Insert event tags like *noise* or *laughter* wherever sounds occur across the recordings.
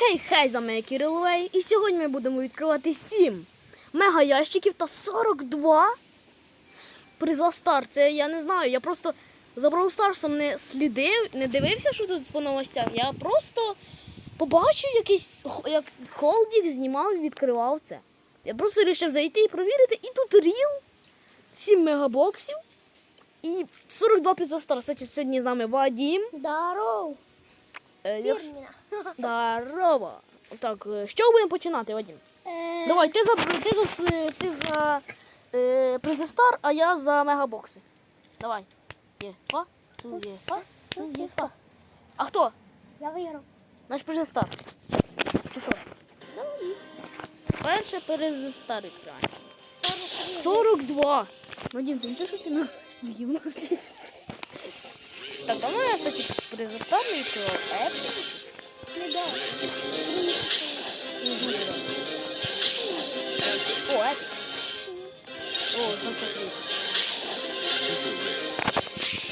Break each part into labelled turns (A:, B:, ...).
A: Хей-хей, з вами Кириловей. І сьогодні ми будемо відкривати 7 мега ящиків та 42 приза. Це я не знаю. Я просто за Brawl Старсом не слідив, не дивився, що тут по новостях. Я просто побачив якийсь як холдік знімав і відкривав це. Я просто вирішив зайти і провірити. І тут ріл 7 мегабоксів і 42 приза Стар. Кстати, сьогодні з нами Вадім.
B: Здоров.
A: Е, якщо-. *laughs* Здорово. Так, е, що будемо починати, Вадим?
B: Е,
A: Давай, ти за ти за ти за е, Призестар, а я за мегабокси. Давай. Є фа, ту є фа, ту є фа. А хто?
B: Я виграв.
A: Наш Призестар. Чи що? Перше Призестар відкриваємо. 42. Вадим, ти нічого, що ти на рівності? Так, давно я, кстати, Призестар не відкривав. Епічний.
B: Не дай.
A: Не дуже добре. О, епік. О, значок вийде.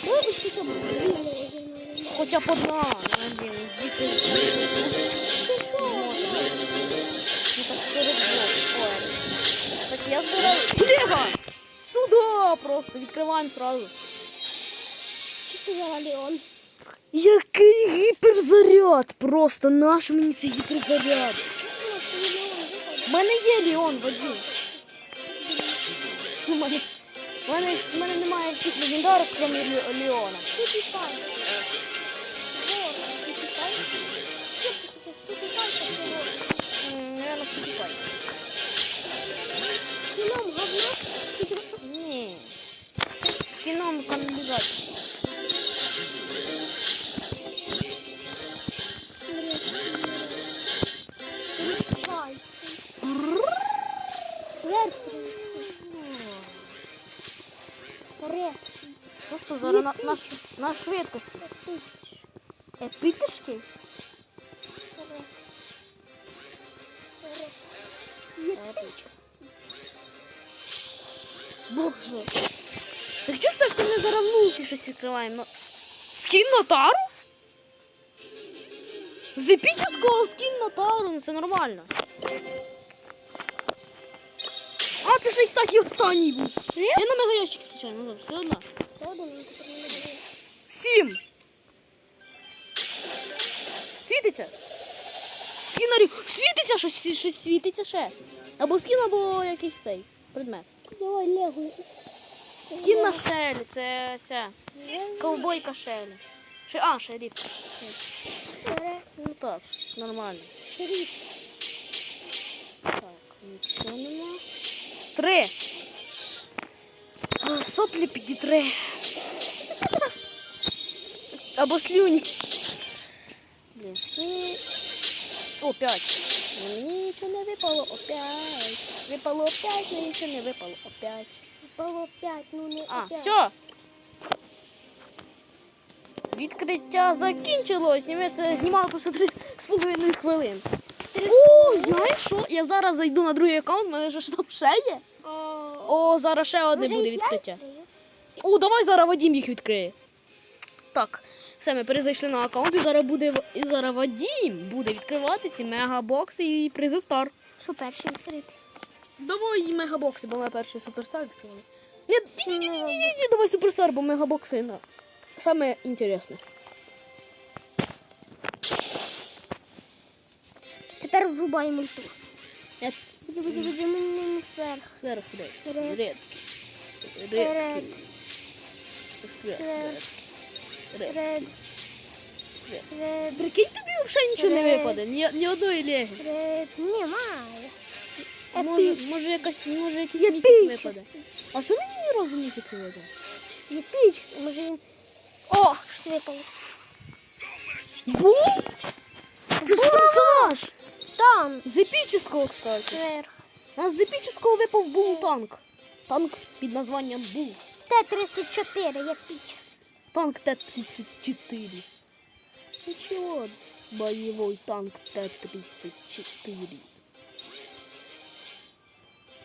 B: Ну, і скільки буде?
A: Хоча б одна. Ну, блін, дивіться. Ну так 42. Ой. Так я збираю. Лего! Сюда просто. Відкриваємо сразу.
B: Чисто взяла Леон.
A: Який гіперзаряд! Просто наш мені цей гіперзаряд. У мене є Леон, Вадим. У мене, у мене, в мене немає всіх легендарок, крім Ле- Леона.
B: Супі пай. Вот, супі пай. Що ти хотів? Супі пай, так і вот.
A: М, Наверно, Супіпай.
B: З кіном говно.
A: Ні. З кіном Просто зараз на, на, на швидкості. Епітишки? Боже. Так чого ж так ти не зараз в лусі щось відкриваємо? Скін Нотару? З епічного скін Нотару, ну це нормально. Ще й статі останній був. Я на мегаящики случайно, ну, все одно.
B: Це один, він тепер не буде.
A: Сім. Світиться. Скінарю. Світиться щось, щось світиться ще. Або скін, або якийсь цей предмет.
B: Давай Лего.
A: Скін на шелі, це ця. Ковбойка шелі. Ши, а.
B: Вперед.
A: Ну так, нормально.
B: Шериф.
A: Так, нічого нема. Три. А, Соплі підітри. Або слюні. Блін, це... О, п'ять. Мені нічого не випало, опять. Випало опять, але нічого не випало, опять.
B: Було п'ять, ну не
A: А,
B: опять.
A: все. Відкриття закінчилось, і ми це знімали просто три з половиною хвилин. О, знаєш що? Я зараз зайду на другий аккаунт, в мене ж там ще є.
B: О,
A: зараз ще одне буде відкриття. О, давай зараз Вадім їх відкриє. Так, все, ми перезайшли на аккаунт, і зараз буде і зараз Вадім буде відкривати ці мегабокси і призи стар.
B: Що перший відкрити?
A: Давай мегабокси, бо ми перший суперстар відкривали. Ні, ні, ні, ні, ні, ні, давай суперстар, бо мегабокси на. Саме інтересне.
B: Тепер врубаємо ульту.
A: Я
B: Буде, буде, буде, мені сверх.
A: зверху дай.
B: Ред.
A: Редки.
B: Ред.
A: Редки. Сверху.
B: Ред.
A: Ред.
B: Ред,
A: Сверху.
B: ред,
A: Прикинь, тобі взагалі нічого не
B: Ред.
A: випаде. Ні, ні одної леги.
B: ред. Немає.
A: Може, може якась, може якийсь
B: Є
A: мітик
B: пічка.
A: випаде. А чому мені ні разу мітик не випав?
B: Є піч. Може він... О, щось випало.
A: Бу? Це ж персонаж!
B: Там.
A: З епічного, кстати.
B: Вверх.
A: У нас з епічного випав був танк. Танк під названням Бул.
B: Т-34, епічний.
A: Танк Т-34. Ничего, боевой танк Т-34.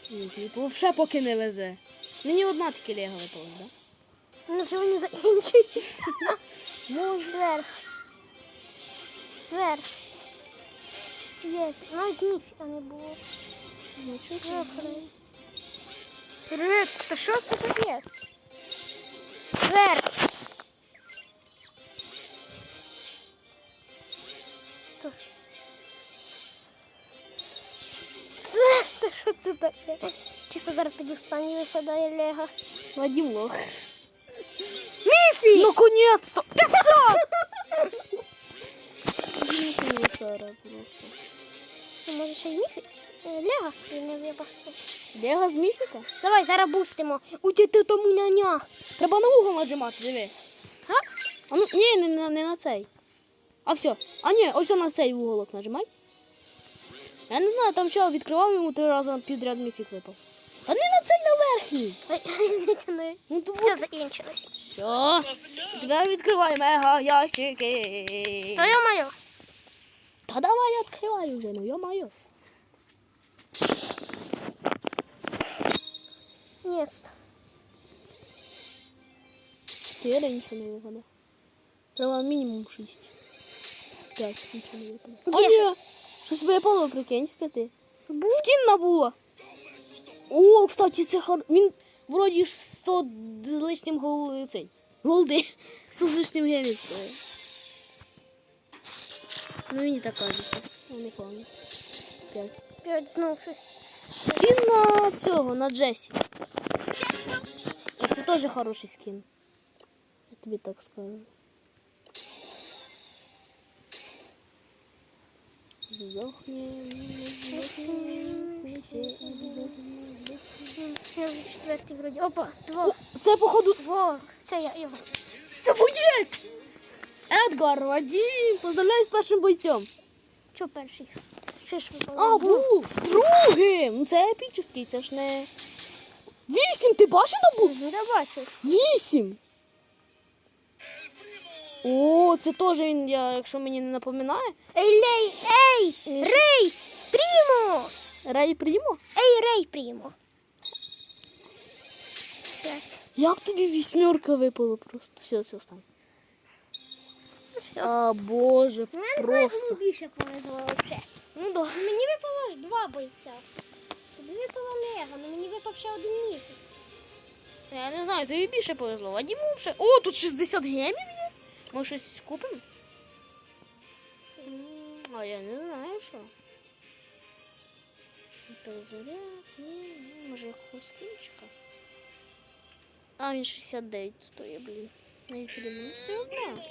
A: Вообще ну, типу, поки не везе. Мені одна таки лега, випала, да?
B: Ну що сьогодні закінчується. Ну, зверх. Зверх. 5. Навіть ніфіга не було.
A: Нічого
B: себе. Привіт, та що це таке? Сверх. Сверх, та що це таке? Чисто зараз тоді встані випадає Лего.
A: Вадим лох.
B: Міфі!
A: Наконец-то! 500! *laughs* Зараз просто.
B: Ну, Може ще й міфікс? Е, Лего спільне випасти.
A: Лего з міфіка?
B: Давай зараз бустимо. У діти тому няня.
A: Треба на угол нажимати, диви.
B: А?
A: А ну, ні, не, на- не на цей. А все. А ні, ось на цей уголок нажимай. Я не знаю, там чел відкривав йому три рази підряд міфік випав. Та не на цей на верхній. *laughs*
B: Різниця не.
A: Ну то
B: Все закінчилось.
A: все. Тепер відкривай мега ящики.
B: То я
A: Та давай відкривай вже, ну йо-моє.
B: Ні.
A: Чотири нічого не випаде. Треба мінімум шість. П'ять нічого не випаде. А
B: Є щось.
A: випало, прикинь, з п'яти. Скін набула. О, кстати, це хор... Він вроді ж 100 з лишнім гол... цей. Голди. 100 *laughs* з лишнім гемів стоїть. Ну мені так кажеться. Я не пам'ятаю. П'ять.
B: П'ять знов щось.
A: Скін на цього, на Джесі. Це теж хороший скін. Я тобі так скажу. Здохни,
B: Я вже четвертий вроді. Опа, два.
A: Це походу.
B: Во, це я його.
A: Це боєць! Едгар, Вадим, поздравляю з першим бойцем.
B: Що перший? Ще ж.
A: А, був другим. Ну це епічний, це ж не. Вісім, ти бачив був?
B: Ну, я бачу.
A: Вісім. О, це теж він, я, якщо мені не напоминає.
B: Ей, лей, ей, рей, прімо.
A: Рей Прімо.
B: Ей, рей, прімо. П'ять.
A: Як тобі вісьмерка випала просто? Все, це останнє. А, боже,
B: Ну, знаю,
A: просто.
B: більше повезло взагалі.
A: Ну да.
B: Мені випало ж два бойця. Тобі випало Лего, але мені випав ще один міфік.
A: Я не знаю, тобі більше повезло. Вадиму вже. О, тут 60 гемів є. Ми щось купимо? А я не знаю, що. Перезаряд, ні, ні, може якогось кінчика. А, він 69 стоїть, блін. Не підемо, ну все одно.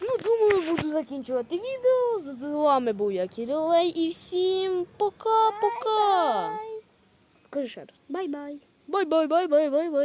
A: Ну, думаю, буду закінчувати відео. З вами був я Кирилей і всім пока-пока. Скажи ще раз.
B: Бай-бай.
A: Бай-бай, бай-бай, бай-бай.